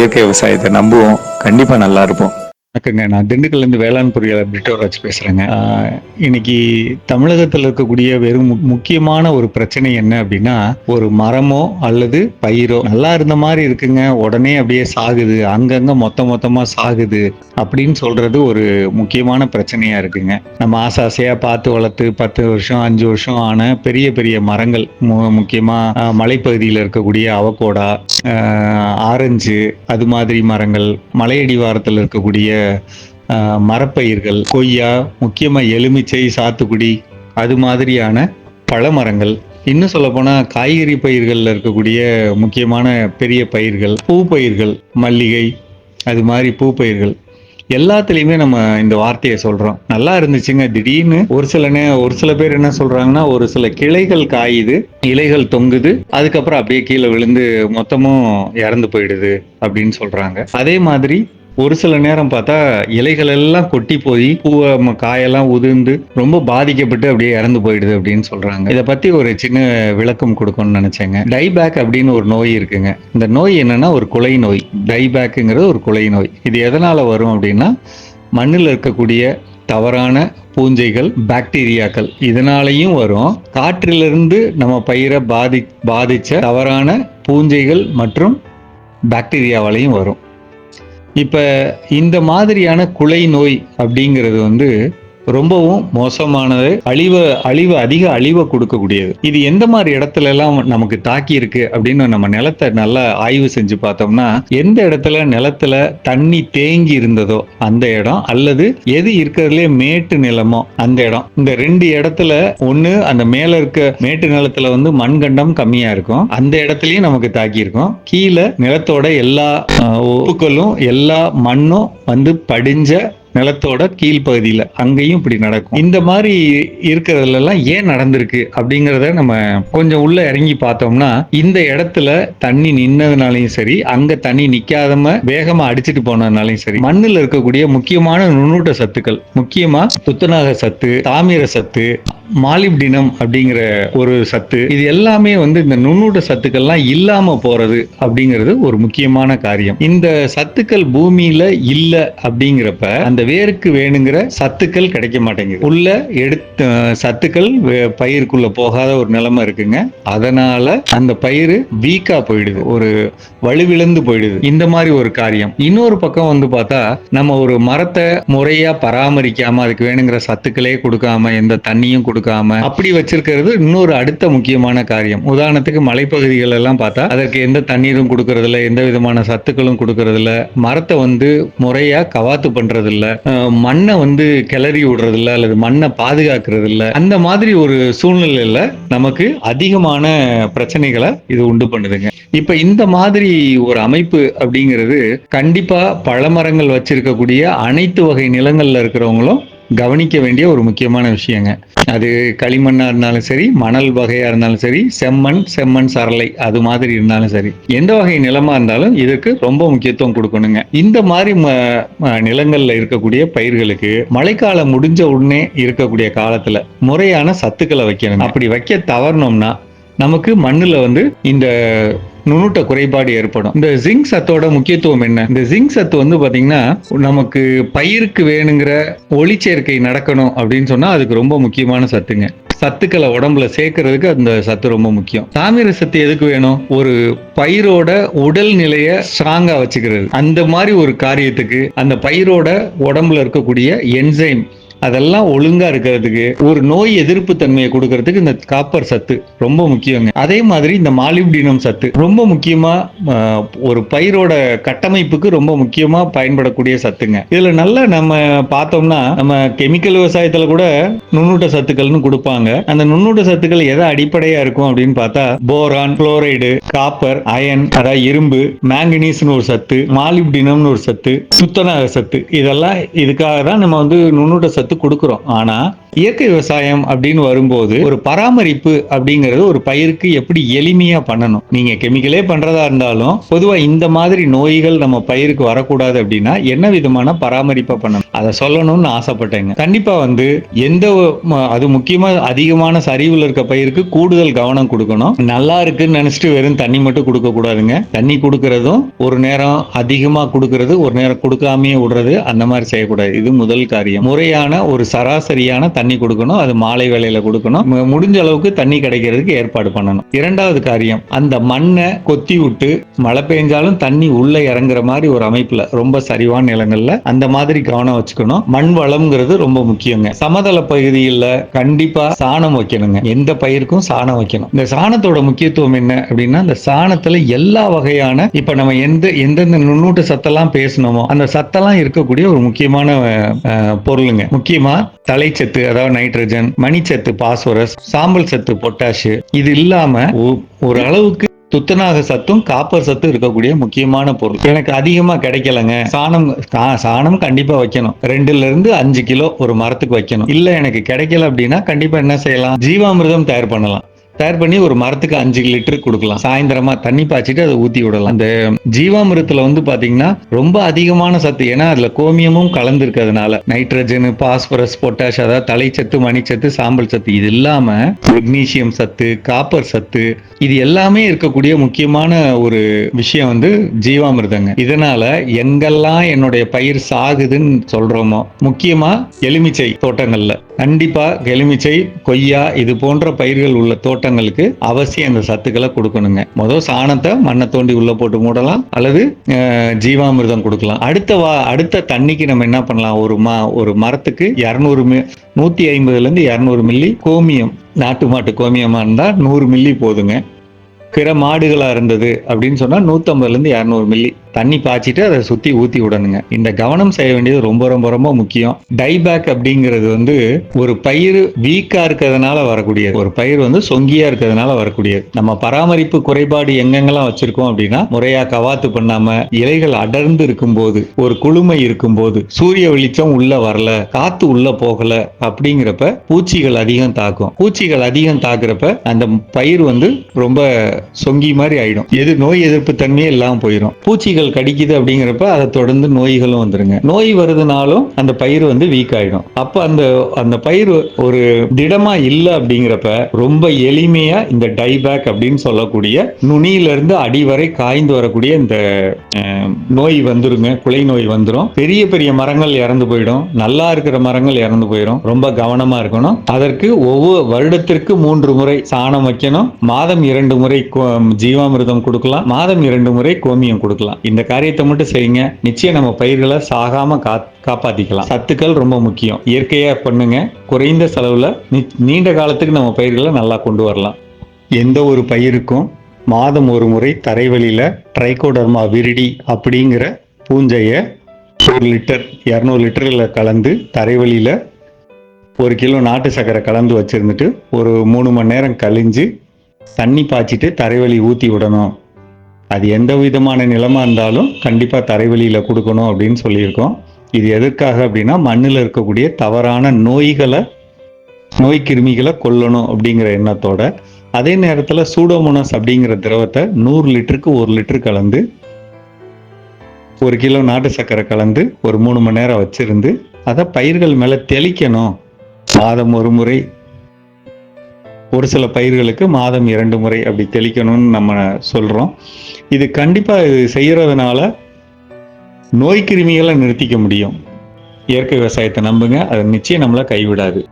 இயற்கை விவசாயத்தை நம்புவோம். கண்டிப்பாக நல்லா இருப்போம். வணக்கங்க. நான் திண்டுக்கல்லேருந்து வேளாண் பொறியாளர் பிரிட்டோராஜ் பேசுகிறேங்க இன்னைக்கு தமிழகத்தில் இருக்கக்கூடிய வெறும் மு- முக்கியமான ஒரு பிரச்சனை என்ன அப்படின்னா ஒரு மரமோ அல்லது பயிரோ நல்லா இருந்த மாதிரி இருக்குங்க. உடனே அப்படியே சாகுது. அங்கங்க மொத்த மொத்தமாக சாகுது அப்படின்னு சொல்றது ஒரு முக்கியமான பிரச்சனையா இருக்குங்க. நம்ம ஆசை ஆசையாக பார்த்து வளர்த்து பத்து வருஷம் அஞ்சு வருஷம் ஆன பெரிய பெரிய மரங்கள் மு- முக்கியமாக மலைப்பகுதியில் இருக்கக்கூடிய அவகோடா ஆரஞ்சு அது மாதிரி மரங்கள் மலையடிவாரத்தில் இருக்கக்கூடிய மரப்பயிர்கள் கொய்யா முக்கியமா எலுமிச்சை சாத்துக்குடி அது மாதிரியான பழமரங்கள் இன்னும் சொல்ல போனா காய்கறி பயிர்கள்ல இருக்கக்கூடிய முக்கியமான பெரிய பயிர்கள் பூ பயிர்கள் மல்லிகை அது மாதிரி பூ பயிர்கள். எல்லாத்துலேயுமே நம்ம இந்த வார்த்தையை சொல்றோம். நல்லா இருந்துச்சுங்க திடீர்னு ஒரு சில நே ஒரு சில பேர் என்ன சொல்றாங்கன்னா ஒரு சில கிளைகள் காயுது இலைகள் தொங்குது அதுக்கப்புறம் அப்படியே கீழே விழுந்து மொத்தமும் இறந்து போயிடுது அப்படின்னு சொல்றாங்க. அதே மாதிரி ஒரு சில நேரம் பார்த்தா இலைகள் எல்லாம் கொட்டி போய் பூவை ம- காயெல்லாம் உதிர்ந்து ரொம்ப பாதிக்கப்பட்டு அப்படியே இறந்து போயிடுது அப்படின்னு சொல்றாங்க. இதை பத்தி ஒரு சின்ன விளக்கம் கொடுக்கணும்னு நினைச்சேங்க. டைபேக் அப்படின்னு ஒரு நோய் இருக்குங்க. இந்த நோய் என்னன்னா ஒரு குலை நோய். டைபேக்குங்கிறது ஒரு குலை நோய். இது எதனால வரும் அப்படின்னா மண்ணில் இருக்கக்கூடிய தவறான பூஞ்சைகள் பாக்டீரியாக்கள் இதனாலையும் வரும். காற்றிலிருந்து நம்ம பயிரை பாதி பாதிச்ச தவறான பூஞ்சைகள் மற்றும் பாக்டீரியாவாலையும் வரும். இப்போ இந்த மாதிரியான குலை நோய் அப்படிங்கிறது வந்து ரொம்பவும் மோசமானது அழிவு அழிவு அதிக அழிவை கொடுக்கக்கூடியது. இது எந்த மாதிரி இடத்துல எல்லாம் நமக்கு தாக்கி இருக்கு அப்படின்னு நம்ம நிலத்தை நல்லா ஆய்வு செஞ்சு பார்த்தோம்னா எந்த இடத்துல நிலத்துல தண்ணி தேங்கி இருந்ததோ அந்த இடம் அல்லது எது இருக்கிறதுலே மேட்டு நிலமோ அந்த இடம். இந்த ரெண்டு இடத்துல ஒண்ணு அந்த மேல இருக்க மேட்டு நிலத்துல வந்து மண்கண்டம் கம்மியா இருக்கும். அந்த இடத்துலயும் நமக்கு தாக்கி இருக்கும். கீழே நிலத்தோட எல்லா உப்புக்களும் எல்லா மண்ணும் வந்து படிஞ்ச நிலத்தோட கீழ்ப்பகுதியில அங்கேயும் இப்படி நடக்கும். இந்த மாதிரி இருக்கிறதுலலாம் ஏன் நடந்திருக்கு அப்படிங்கிறத நம்ம கொஞ்சம் உள்ள இறங்கி பார்த்தோம்னா இந்த இடத்துல தண்ணி நின்னதுனாலையும் சரி அங்க தண்ணி நிக்காதம வேகமா அடிச்சிட்டு போனதுனாலையும் சரி மண்ணில் இருக்கக்கூடிய முக்கியமான நுண்ணூட்ட சத்துக்கள் முக்கியமா துத்தநாக சத்து தாமிர சத்து மாலிப்டினம் அப்படிங்கிற ஒரு சத்து இது எல்லாமே வந்து இந்த நுண்ணூட்ட சத்துக்கள்லாம் இல்லாம போறது அப்படிங்கிறது ஒரு முக்கியமான காரியம். இந்த சத்துக்கள் பூமியில இல்ல அப்படிங்கிறப்ப அந்த வேருக்கு வேணுங்கிற சத்துக்கள் கிடைக்க மாட்டேங்குது. உள்ள எடுத்த சத்துக்கள் வே- பயிருக்குள்ள போகாத ஒரு நிலைமை இருக்குங்க. அதனால அந்த பயிர் வீக்கா போயிடுது. ஒரு வலுவிழந்து போயிடுது. இந்த மாதிரி ஒரு காரியம். இன்னொரு பக்கம் வந்து பார்த்தா நம்ம ஒரு மரத்தை முறையா பராமரிக்காம அதுக்கு வேணுங்கிற சத்துக்களே கொடுக்காம எந்த தண்ணியும் கொடுக்காம அப்படி வச்சிருக்கிறது இன்னொரு அடுத்த முக்கியமான காரியம். உதாரணத்துக்கு மலைப்பகுதிகள் எல்லாம் பார்த்தா அதற்கு எந்த தண்ணீரும் கொடுக்கறதில்ல எந்த விதமான சத்துக்களும் கொடுக்கறது இல்ல மரத்தை வந்து முறையா கவாத்து பண்றதில்ல மண்ணை வந்து கிளறி விடுறதில்ல அல்லது மண்ணை பாதுகாக்கிறது இல்ல அந்த மாதிரி ஒரு சூழ்நிலையில நமக்கு அதிகமான பிரச்சனைகளை இது உண்டு பண்ணுதுங்க. இப்ப இந்த மாதிரி ஒரு அமைப்பு அப்படிங்கிறது கண்டிப்பா பழமரங்கள் வச்சிருக்கக்கூடிய அனைத்து வகை நிலங்கள்ல இருக்கிறவங்களும் கவனிக்க வேண்டிய ஒரு முக்கியமான விஷயங்க. அது களிமண்ணாக இருந்தாலும் சரி மணல் வகையாக இருந்தாலும் சரி செம்மண் செம்மண் சரளை அது மாதிரி இருந்தாலும் சரி எந்த வகை நிலமாக இருந்தாலும் இதுக்கு ரொம்ப முக்கியத்துவம் கொடுக்கணுங்க. இந்த மாதிரி ம- இருக்கக்கூடிய பயிர்களுக்கு மழைக்காலம் முடிஞ்ச உடனே இருக்கக்கூடிய காலத்தில் முறையான சத்துக்களை வைக்கணும் அப்படி வைக்க தவறணும்னா நமக்கு மண்ணில் வந்து இந்த நுணுட்ட குறைபாடு ஏற்படும். இந்த ஜிங்க் சத்தோட முக்கியத்துவம் என்ன? இந்த ஜிங்க் சத்து வந்து பாத்தீங்கன்னா நமக்கு பயிருக்கு வேணுங்கிற ஒளிச்சேர்க்கை நடக்கணும் அப்படின்னு சொன்னா அதுக்கு ரொம்ப முக்கியமான சத்துங்க. சத்துக்களை உடம்புல சேர்க்கறதுக்கு அந்த சத்து ரொம்ப முக்கியம். தாமிர சத்து எதுக்கு வேணும்? ஒரு பயிரோட உடல் நிலைய ஸ்ட்ராங்கா வச்சுக்கிறது. அந்த மாதிரி ஒரு காரியத்துக்கு அந்த பயிரோட உடம்புல இருக்கக்கூடிய என்சைம் அதெல்லாம் ஒழுங்கா இருக்கிறதுக்கு ஒரு நோய் எதிர்ப்பு தன்மையை கொடுக்கறதுக்கு இந்த காப்பர் சத்து ரொம்ப முக்கியங்க. அதே மாதிரி இந்த மாலிப்டினம் சத்து ரொம்ப முக்கியமா ஒரு பயிரோட கட்டமைப்புக்கு ரொம்ப முக்கியமா பயன்படக்கூடிய சத்துங்க. இதுல நல்லா நம்ம பார்த்தோம்னா நம்ம கெமிக்கல் விவசாயத்துல கூட நுண்ணூட்ட சத்துக்கள்னு கொடுப்பாங்க. அந்த நுண்ணூட்ட சத்துக்கள் எதை அடிப்படையா இருக்கும் அப்படின்னு பார்த்தா போரான் குளோரைடு காப்பர் அயன் அதாவது இரும்பு மேங்கனீஸ்னு ஒரு சத்து மாலிப்டினம்னு ஒரு சத்து துத்தநாக சத்து. இதெல்லாம் இதுக்காக தான் நம்ம வந்து நுண்ணூட்ட சத்து கற்றுக் கொடுக்குறோம். ஆனால் இயற்கை விவசாயம் அப்படின்னு வரும்போது ஒரு பராமரிப்பு அப்படிங்கிறது ஒரு பயிருக்கு எப்படி எளிமையா பண்ணணும். நீங்க கெமிக்கலே பண்றதா இருந்தாலும் பொதுவா இந்த மாதிரி நோய்கள் நம்ம பயிருக்கு வரக்கூடாது அப்படின்னா என்ன விதமான பராமரிப்பை பண்ணணும்? அதை சொல்லணும்னு ஆசைப்பட்டேங்க. கண்டிப்பா வந்து எந்த அது முக்கியமா அதிகமான சரிவுல இருக்க பயிருக்கு கூடுதல் கவனம் கொடுக்கணும். நல்லா இருக்குன்னு நினைச்சிட்டு வெறும் தண்ணி மட்டும் கொடுக்க கூடாதுங்க. தண்ணி கொடுக்கறதும் ஒரு நேரம் அதிகமா கொடுக்கறது ஒரு நேரம் கொடுக்காமயே விடுறது அந்த மாதிரி செய்யக்கூடாது. இது முதல் காரியம். முறையான ஒரு சராசரியான தண்ணி கொடுக்கணும் அது மாலை வேலையில் கொடுக்கணும். முடிஞ்ச அளவுக்கு தண்ணி கிடைக்கிறதுக்கு ஏற்பாடு பண்ணணும். இரண்டாவது காரியம் அந்த மண்ணை கொத்தி விட்டு மழை பெஞ்சாலும் தண்ணி உள்ள இறங்குற மாதிரி ஒரு அமைப்புல ரொம்ப சரிவான நிலங்கள்ல அந்த மாதிரி கவனம் வச்சுக்கணும். மண் வளம்ங்கிறது ரொம்ப முக்கியங்க. சமதள பகுதியில் கண்டிப்பா சாணம் வைக்கணுங்க. எந்த பயிருக்கும் சாணம் வைக்கணும். இந்த சாணத்தோட முக்கியத்துவம் என்ன அப்படின்னா அந்த சாணத்துல எல்லா வகையான இப்ப நம்ம எந்த எந்தெந்த நுண்ணூட்ட சத்தெல்லாம் பேசணுமோ அந்த சத்தெல்லாம் இருக்கக்கூடிய ஒரு முக்கியமான பொருளுங்க. முக்கியமா தலைச்சத்து அதாவது நைட்ரஜன் மணிச்சத்து பாஸ்பரஸ் சாம்பல் சத்து பொட்டாஷு இது இல்லாம ஒரு அளவுக்கு துத்தநாக சத்தும் காப்பர் சத்தும் இருக்கக்கூடிய முக்கியமான பொருள். எனக்கு அதிகமா கிடைக்கலங்க. சாணம் சாணம் கண்டிப்பா வைக்கணும். ரெண்டுல இருந்து அஞ்சு கிலோ ஒரு மரத்துக்கு வைக்கணும். இல்ல எனக்கு கிடைக்கல அப்படின்னா கண்டிப்பா என்ன செய்யலாம்? ஜீவாமிர்தம் தயார் பண்ணலாம். தயார் பண்ணி ஒரு மரத்துக்கு அஞ்சு லிட்டர் கொடுக்கலாம். சாயந்தரமா தண்ணி பாய்ச்சிட்டு அதை ஊத்தி விடலாம். அந்த ஜீவாமிரத்துல வந்து பாத்தீங்கன்னா ரொம்ப அதிகமான சத்து. ஏன்னா அதுல கோமியமும் கலந்து இருக்கிறதுனால நைட்ரஜன் பாஸ்பரஸ் பொட்டாஷ் அதாவது தலைச்சத்து மணிச்சத்து சாம்பல் சத்து இது இல்லாம மெக்னீசியம் சத்து காப்பர் சத்து இது எல்லாமே இருக்கக்கூடிய முக்கியமான ஒரு விஷயம் வந்து ஜீவாமிர்தங்க. இதனால எங்கெல்லாம் என்னுடைய பயிர் சாகுதுன்னு சொல்றோமோ முக்கியமா எலுமிச்சை தோட்டங்கள்ல. கண்டிப்பாக எலுமிச்சை கொய்யா இது போன்ற பயிர்கள் உள்ள தோட்டங்களுக்கு அவசியம் அந்த சத்துக்களை கொடுக்கணுங்க. மொதல் சாணத்தை மண்ணை தோண்டி உள்ளே போட்டு மூடலாம். அல்லது ஜீவாமிர்தம் கொடுக்கலாம். அடுத்த வா அடுத்த தண்ணிக்கு நம்ம என்ன பண்ணலாம்? ஒரு மா ஒரு மரத்துக்கு இரநூறு மி நூற்றி ஐம்பதுலேருந்து இரநூறு மில்லி கோமியம் நாட்டு மாட்டு கோமியமாக இருந்தால் நூறு மில்லி போதுங்க. பிற மாடுகளாக இருந்தது அப்படின்னு சொன்னால் நூற்றம்பதுலேருந்து இரநூறு மில்லி. தண்ணி பாய்ச்சிட்டு அதை சுத்தி ஊத்தி விடணுங்க. இந்த கவனம் செய்ய வேண்டியது ரொம்ப ரொம்ப ரொம்ப முக்கியம். டைபேக் அப்படிங்கிறது வந்து ஒரு பயிர் வீக்கா இருக்கிறதுனால வரக்கூடியது. ஒரு பயிர் வந்து சொங்கியா இருக்கிறதுனால வரக்கூடியது. நம்ம பராமரிப்பு குறைபாடு எங்கெங்கெல்லாம் வச்சிருக்கோம் அப்படின்னா முறையா கவாத்து பண்ணாம இலைகள் அடர்ந்து இருக்கும்போது ஒரு குளுமை இருக்கும்போது சூரிய வெளிச்சம் உள்ள வரல காத்து உள்ள போகல அப்படிங்கிறப்ப பூச்சிகள் அதிகம் தாக்கும். பூச்சிகள் அதிகம் தாக்குறப்ப அந்த பயிர் வந்து ரொம்ப சொங்கி மாதிரி ஆயிடும். எது நோய் எதிர்ப்பு தன்மையே இல்லாம போயிடும் பூச்சிகள் கடிக்குது அப்படிங்கிறப்ப அதை தொடர்ந்து நோய்களும் வந்துருங்க. நோய் வருதுனாலும் அந்த பயிர் வந்து வீக் ஆயிடும். அப்ப அந்த அந்த பயிர் ஒரு திடமா இல்லை அப்படிங்கிறப்ப ரொம்ப எளிமையா இந்த டைபேக் அப்படின்னு சொல்லக்கூடிய நுனியில இருந்து அடி வரை காய்ந்து வரக்கூடிய இந்த நோய் வந்துருங்க. குலை நோய் வந்துடும் பெரிய பெரிய மரங்கள் இறந்து போயிடும். நல்லா இருக்கிற மரங்கள் இறந்து போயிடும் ரொம்ப கவனமா இருக்கணும். அதற்கு ஒவ்வொரு வருடத்திற்கு மூன்று முறை சாணம் வைக்கணும். மாதம் இரண்டு முறை கோ- ஜீவாமிர்தம் கொடுக்கலாம். மாதம் இரண்டு முறை கோமியம் கொடுக்கலாம். இந்த காரியத்தை மட்டும் செய்யுங்க. நிச்சயம் நம்ம பயிர்களை சாகாம கா காப்பாத்திக்கலாம். சத்துக்கள் ரொம்ப முக்கியம். இயற்கையா பண்ணுங்க. குறைந்த செலவுல நி- நீண்ட காலத்துக்கு நம்ம பயிர்களை நல்லா கொண்டு வரலாம். எந்த ஒரு பயிருக்கும் மாதம் ஒரு முறை தரைவழியில ட்ரைகோடர்மா விரிடி அப்படிங்கிற பூஞ்சையை ஒரு லிட்டர் இரநூறு லிட்டர்ல கலந்து தரைவழியில ஒரு கிலோ நாட்டு சர்க்கரை கலந்து வச்சிருந்துட்டு ஒரு மூணு மணி நேரம் கழிஞ்சு தண்ணி பாய்ச்சிட்டு தரைவழி ஊற்றி விடணும். அது எந்த விதமான நிலமாக இருந்தாலும் கண்டிப்பாக தரைவழியில் கொடுக்கணும் அப்படின்னு சொல்லியிருக்கோம். இது எதற்காக அப்படின்னா மண்ணில் இருக்கக்கூடிய தவறான நோய்களை நோய் கிருமிகளை கொல்லணும் அப்படிங்கிற எண்ணத்தோட. அதே நேரத்தில் சூடோமோனஸ் அப்படிங்கிற திரவத்தை நூறு லிட்டருக்கு ஒரு லிட்டர் கலந்து ஒரு கிலோ நாட்டு சர்க்கரை கலந்து ஒரு மூணு மணி நேரம் வச்சிருந்து அதை பயிர்கள் மேலே தெளிக்கணும். மாதம் ஒரு முறை ஒரு சில பயிர்களுக்கு மாதம் இரண்டு முறை அப்படி தெளிக்கணும்னு நம்ம சொல்கிறோம் இது கண்டிப்பாக இது செய்கிறதுனால நோய் கிருமிகளை நிறுத்திக்க முடியும். இயற்கை விவசாயத்தை நம்புங்க. அது நிச்சயம் நம்மளை கைவிடாது.